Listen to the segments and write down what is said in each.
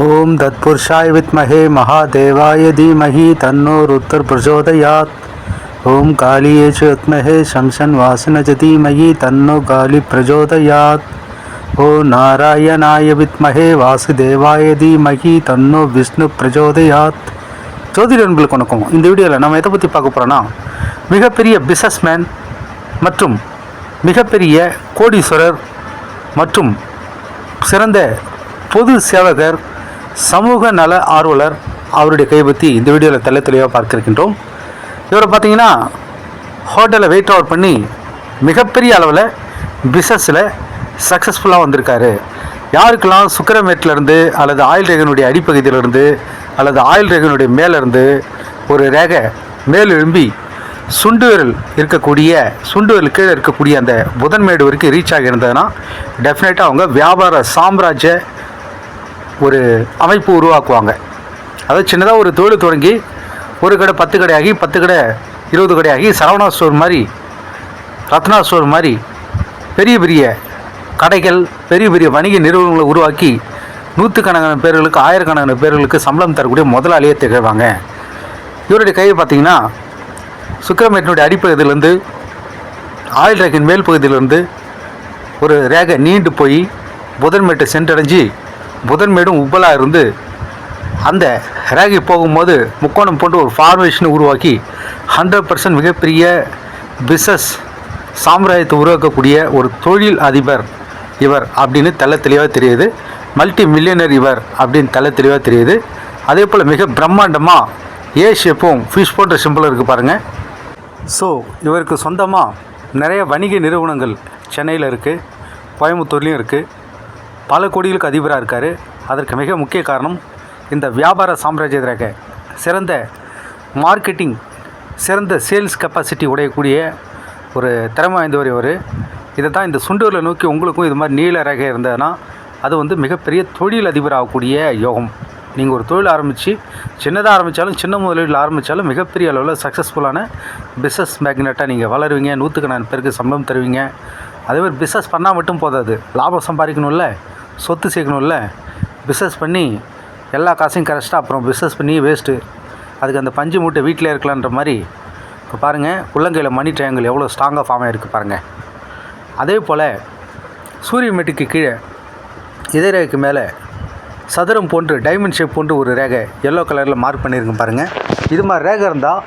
ஓம் தத்புருஷாய் வித்மஹே மகாதேவாய தீமஹி தன்னோர் உத்தர் பிரச்சோதயாத் ஓம் காளியேஷு வித்மஹே சம்சன் வாசனஜ தீமஹி தன்னோ காலி பிரச்சோதயாத் ஓ நாராயணாய வித்மஹே வாசுதேவாய தீமஹி தன்னோ விஷ்ணு பிரச்சோதயாத் ஜோதிடர்களுக்கு வணக்கம். இந்த வீடியோவில் நம்ம எதை பற்றி பார்க்க போகிறோன்னா மிகப்பெரிய பிஸ்னஸ்மேன் மற்றும் மிகப்பெரிய கோடீஸ்வரர் மற்றும் சிறந்த பொது சேவகர் சமூக நல ஆர்வலர் அவருடைய கை பற்றி இந்த வீடியோவில் தெல்ல தெளிவாக பார்க்கிருக்கின்றோம் இவரை பார்த்தீங்கன்னா ஹோட்டலில் வெயிட் அவுட் பண்ணி மிகப்பெரிய அளவில் பிஸ்னஸில் சக்ஸஸ்ஃபுல்லாக வந்திருக்காரு. யாருக்கெல்லாம் சுக்கரமேட்லேருந்து அல்லது ஆயில் ரேகனுடைய அடிப்பகுதியிலிருந்து அல்லது ஆயில் ரேகனுடைய மேலேருந்து ஒரு ரேகை மேல் எழும்பி சுண்டுவிரல் இருக்கக்கூடிய சுண்டுவிரல் கீழே இருக்கக்கூடிய அந்த புதன்மேடு வரைக்கும் ரீச் ஆகியிருந்ததுன்னா டெஃபினட்டாக அவங்க வியாபார சாம்ராஜ்ய ஒரு அமைப்பு உருவாக்குவாங்க. அதாவது சின்னதாக ஒரு தொழில் தொடங்கி ஒரு கடை பத்து கடையாகி பத்து கடை இருபது கடையாகி சரவணா ஸ்டோர் மாதிரி ரத்னா ஸ்டோர் மாதிரி பெரிய பெரிய கடைகள் பெரிய பெரிய வணிக நிறுவனங்களை உருவாக்கி நூற்றுக்கணக்கான பேர்களுக்கு ஆயிரக்கணக்கான பேர்களுக்கு சம்பளம் தரக்கூடிய முதலாளியே திகழ்வாங்க. இவருடைய கையை பார்த்தீங்கன்னா சுக்கிரமேட்டினுடைய அடிப்பகுதியிலேருந்து ஆயில் ரேக்கின் மேல் பகுதியிலிருந்து ஒரு ரேகை நீண்டு போய் புதன்மேட்டை சென்றடைஞ்சு புதன்மேடும் உப்பலாக இருந்து அந்த ரேகை போகும்போது முக்கோணம் போன்ற ஒரு ஃபார்மேஷனை உருவாக்கி ஹண்ட்ரட் பர்சன்ட் மிகப்பெரிய பிஸ்னஸ் சாம்ராஜ்யத்தை உருவாக்கக்கூடிய ஒரு தொழில் அதிபர் இவர் அப்படின்னு தெள்ள தெளிவாக தெரியுது. மல்டி மில்லியனர் இவர் அப்படின்னு தெள்ள தெளிவாக தெரியுது. அதே போல் மிக பிரம்மாண்டமாக ஏ ஷேப்பும் ஃபிஷ் போன்ற சிம்பிள் இருக்குது பாருங்கள் ஸோ இவருக்கு சொந்தமாக நிறைய வணிக நிறுவனங்கள் சென்னையில் இருக்குது கோயம்புத்தூர்லேயும் இருக்குது பல கோடிகளுக்கு அதிபராக இருக்கார். அதற்கு மிக முக்கிய காரணம் இந்த வியாபார சாம்ராஜ்யத்திற்க சிறந்த மார்க்கெட்டிங் சிறந்த சேல்ஸ் கெப்பாசிட்டி உடையக்கூடிய ஒரு திறமை வாய்ந்தவர் இவர். இதை தான் இந்த சுண்டூரில் நோக்கி உங்களுக்கும் இது மாதிரி நீல ரேகை இருந்ததுன்னா அது வந்து மிகப்பெரிய தொழில் அதிபர் ஆகக்கூடிய யோகம். நீங்கள் ஒரு தொழில் ஆரம்பித்து சின்னதாக ஆரம்பித்தாலும் சின்ன முதலீட்டில் ஆரம்பித்தாலும் மிகப்பெரிய அளவில் சக்ஸஸ்ஃபுல்லான பிஸ்னஸ் மேக்னெட்டாக நீங்கள் வளருவீங்க. நூற்றுக்கணக்கான பேருக்கு சம்பளம் தருவீங்க. அதே மாதிரி பிஸ்னஸ் பண்ணால் மட்டும் போதாது. லாபம் சம்பாதிக்கணும்ல. சொத்து சேர்க்கணும்ல பிஸ்னஸ் பண்ணி எல்லா காசையும் கரெக்டாக அப்புறம் பிஸ்னஸ் பண்ணி வேஸ்ட்டு அதுக்கு அந்த பஞ்சு மூட்டை வீட்டில் இருக்கலான்ற மாதிரி இப்போ பாருங்கள் உள்ளங்கையில் மணி ட்ரையாங்கிள் எவ்வளோ ஸ்ட்ராங்காக ஃபார்ம் ஆகிருக்கு பாருங்கள் அதே போல் சூரிய மெட்டுக்கு கீழே இதரேகைக்கு மேலே சதுரம் போன்று டைமண்ட் ஷேப் போன்று ஒரு ரேகை எல்லோ கலரில் மார்க் பண்ணியிருக்கேன் பாருங்கள் இது மாதிரி ரேகை இருந்தால்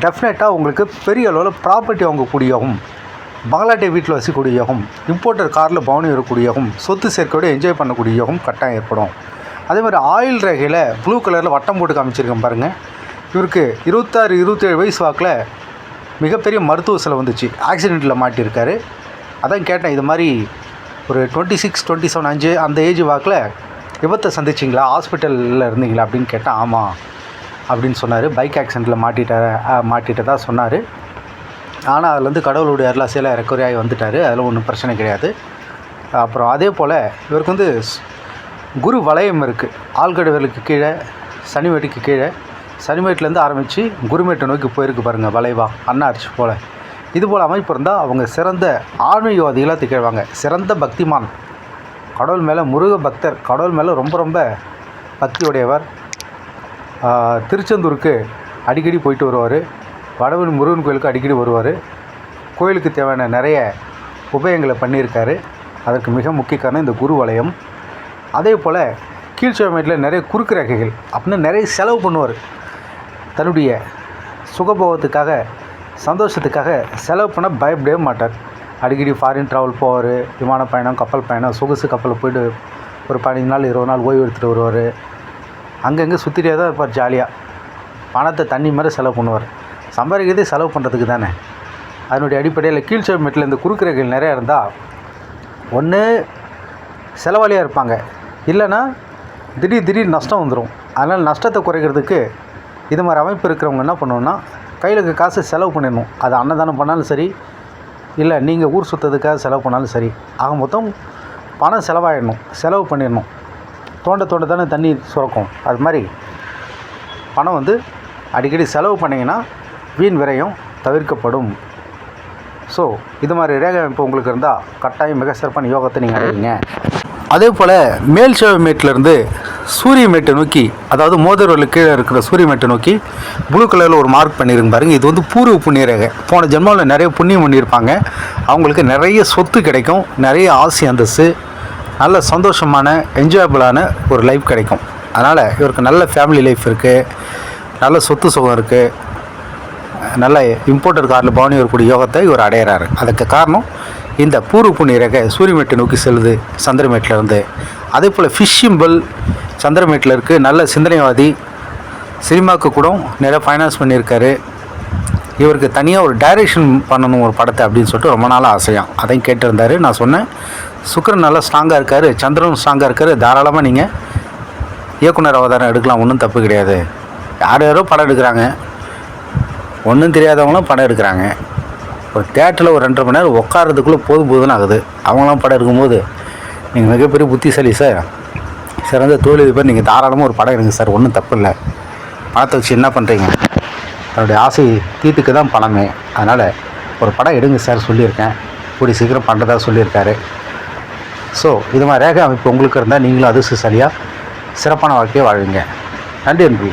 டெஃபினட்டாக உங்களுக்கு பெரிய அளவில் ப்ராப்பர்ட்டி வாங்கக்கூடியவும் பங்களாட்டை வீட்டில் வசிக்கக்கூடிய யோகம் இம்போர்ட்டர் காரில் பவுனி வரக்கூடிய யோகம் சொத்து சேர்க்கையோடு என்ஜாய் பண்ணக்கூடிய யோகம் கட்டாயம் ஏற்படும். அதே மாதிரி ஆயில் ரேகையில் ப்ளூ கலரில் வட்டம் போட்டு காமிச்சிருக்கேன் பாருங்கள் இவருக்கு இருபத்தாறு இருபத்தேழு வயசு வாக்கில் மிகப்பெரிய மருத்துவ செலவு வந்துச்சு. ஆக்சிடெண்ட்டில் மாட்டியிருக்காரு அதான் கேட்டேன் இது மாதிரி ஒரு டுவெண்ட்டி சிக்ஸ் டுவெண்ட்டி செவன் அஞ்சு அந்த ஏஜ் வாக்கில் விபத்தை சந்திச்சிங்களா? ஹாஸ்பிட்டலில் இருந்தீங்களா? அப்படின்னு கேட்டேன் ஆமாம் அப்படின்னு சொன்னார். பைக் ஆக்சிடெண்ட்டில் மாட்டிட்டார் மாட்டிட்டதாக சொன்னார். ஆனால் அதுலேருந்து கடவுளுடைய அருளாசையில் ரெக்கவரி ஆகி வந்துட்டார். அதில் ஒன்றும் பிரச்சனை கிடையாது. அப்புறம் அதே போல் இவருக்கு வந்து குரு வளையம் இருக்குது ஆழ்கடவர்களுக்கு கீழே சனிமேட்டுக்கு கீழே. சனிமேட்லேருந்து ஆரம்பித்து குருமேட்டை நோக்கி போயிருக்கு பாருங்கள் வளைவா அண்ணா போல். இது போல் அமைப்பு இருந்தால் அவங்க சிறந்த ஆன்மீகவாதிகளாக திகழ்வாங்க சிறந்த பக்திமான். கடவுள் மேலே முருக பக்தர். கடவுள் மேலே ரொம்ப ரொம்ப பக்தியுடையவர். திருச்செந்தூருக்கு அடிக்கடி போயிட்டு வருவார். வடவன் முருகன் கோயிலுக்கு அடிக்கடி வருவார். கோயிலுக்கு தேவையான நிறைய உபயங்களை பண்ணியிருக்காரு. அதற்கு மிக முக்கிய காரணம் இந்த குரு வலயம் அதே போல் கீழ்ச்சிவமேட்டில் நிறைய குறுக்கு ரேகைகள் அப்படின்னு நிறைய செலவு பண்ணுவார். தன்னுடைய சுகபோகத்துக்காக சந்தோஷத்துக்காக செலவு பண்ண பயப்படவே மாட்டார். அடிக்கடி ஃபாரின் ட்ராவல் போவார் விமான பயணம் கப்பல் பயணம் சொகுசு கப்பலில் போயிட்டு ஒரு பதினஞ்சு நாள் இருபது நாள் ஓய்வு எடுத்துகிட்டு வருவார். அங்கங்கே சுற்றிட்டே தான் இருப்பார் ஜாலியாக பணத்தை தண்ணி மாதிரி செலவு பண்ணுவார். சம்பாதிக்கிறதே செலவு பண்ணுறதுக்கு தானே. அதனுடைய அடிப்படையில் கீழ்ச்சிவமேட்டில் இந்த குறுக்கிறைகள் நிறையா இருந்தால் ஒன்று செலவாளியாக இருப்பாங்க. இல்லைன்னா திடீர் திடீர் நஷ்டம் வந்துடும் அதனால் நஷ்டத்தை குறைக்கிறதுக்கு இது மாதிரி அமைப்பு இருக்கிறவங்க என்ன பண்ணுவோன்னா கையில் இருக்க காசு செலவு பண்ணிடணும். அது அன்னதானம் பண்ணாலும் சரி இல்லை நீங்கள் ஊர் சுற்றதுக்காக செலவு பண்ணாலும் சரி ஆக மொத்தம் பணம் செலவாயிடணும் செலவு பண்ணிடணும். தோண்ட தோண்ட தானே தண்ணி சுரக்கும். அது மாதிரி பணம் வந்து அடிக்கடி செலவு பண்ணிங்கன்னா வீண் விரயம் தவிர்க்கப்படும். ஸோ இது மாதிரி ரேகை அமைப்பு உங்களுக்கு இருந்தால் கட்டாயம் மிக சிறப்பான யோகத்தை நீங்கள் அடைவீங்க. அதே போல் மேல் மேட்டிலேருந்து சூரிய மேட்டை நோக்கி அதாவது மோதிரவர்கள் கீழே இருக்கிற சூரிய மேட்டை நோக்கி ப்ளூ கலரில் ஒரு மார்க் பண்ணியிருங்க பாருங்க. இது வந்து பூர்வ புண்ணிய ரேகை. போன ஜென்மாவில் நிறைய புண்ணியம் பண்ணியிருப்பாங்க. அவங்களுக்கு நிறைய சொத்து கிடைக்கும். நிறைய ஆசை அந்தஸ்து நல்ல சந்தோஷமான என்ஜாயபிளான ஒரு லைஃப் கிடைக்கும். அதனால் இவருக்கு நல்ல ஃபேமிலி லைஃப் இருக்குது நல்ல சொத்து சுகம் இருக்குது நல்ல இம்போர்ட்டர் காரில் பவனி வரக்கூடிய யோகத்தை இவர் அடையிறாரு. அதுக்கு காரணம் இந்த பூர்வ புண்ணிய ரேகை சூரியமேட்டை நோக்கி செல்லுது சந்திரமேட்டிலேருந்து. அதே போல் ஃபிஷ் சிம்பிள் சந்திரமேட்டில் இருக்குது நல்ல சிந்தனைவாதி சினிமாவுக்கு கூட நிறைய ஃபைனான்ஸ் பண்ணியிருக்காரு. இவருக்கு தனியாக ஒரு டைரக்ஷன் பண்ணணும் ஒரு படத்தை அப்படின்னு சொல்லிட்டு ரொம்ப நாளாக ஆசையாக அதையும் கேட்டிருந்தார். நான் சொன்னேன் சுக்கரன் நல்லா ஸ்ட்ராங்காக இருக்கார் சந்திரன் ஸ்ட்ராங்காக இருக்கார். தாராளமாக நீங்கள் இயக்குனர் அவதாரம் எடுக்கலாம் ஒன்றும் தப்பு கிடையாது. யார் யாரோ படம் எடுக்கிறாங்க. ஒன்றும் தெரியாதவங்களும் படம் எடுக்கிறாங்க. ஒரு தேட்டரில் ஒரு ரெண்டரை மணி நேரம் உட்காரதுக்குள்ளே போதும் போதும்னு ஆகுது. அவங்களாம் படம் எடுக்கும்போது நீங்கள் மிகப்பெரிய புத்திசாலி சார் சிறந்த தொழிலதிபர் நீங்கள் தாராளமாக ஒரு படம் எடுங்க சார் ஒன்றும் தப்பு இல்லை. பணத்தை வச்சு என்ன பண்ணுறீங்க என்னுடைய ஆசை தீர்த்துக்கு தான் பணமே. அதனால் ஒரு படம் எடுங்க சார் சொல்லியிருக்கேன். கூடி சீக்கிரம் பண்ணுறதா சொல்லியிருக்காரு. ஸோ இது மாதிரி ரேக அமைப்பு உங்களுக்கு இருந்தால் நீங்களும் அதிர்ஷ்டசாலியாக சிறப்பான வாழ்க்கையை வாழ்வீங்க. நன்றி நன்றி.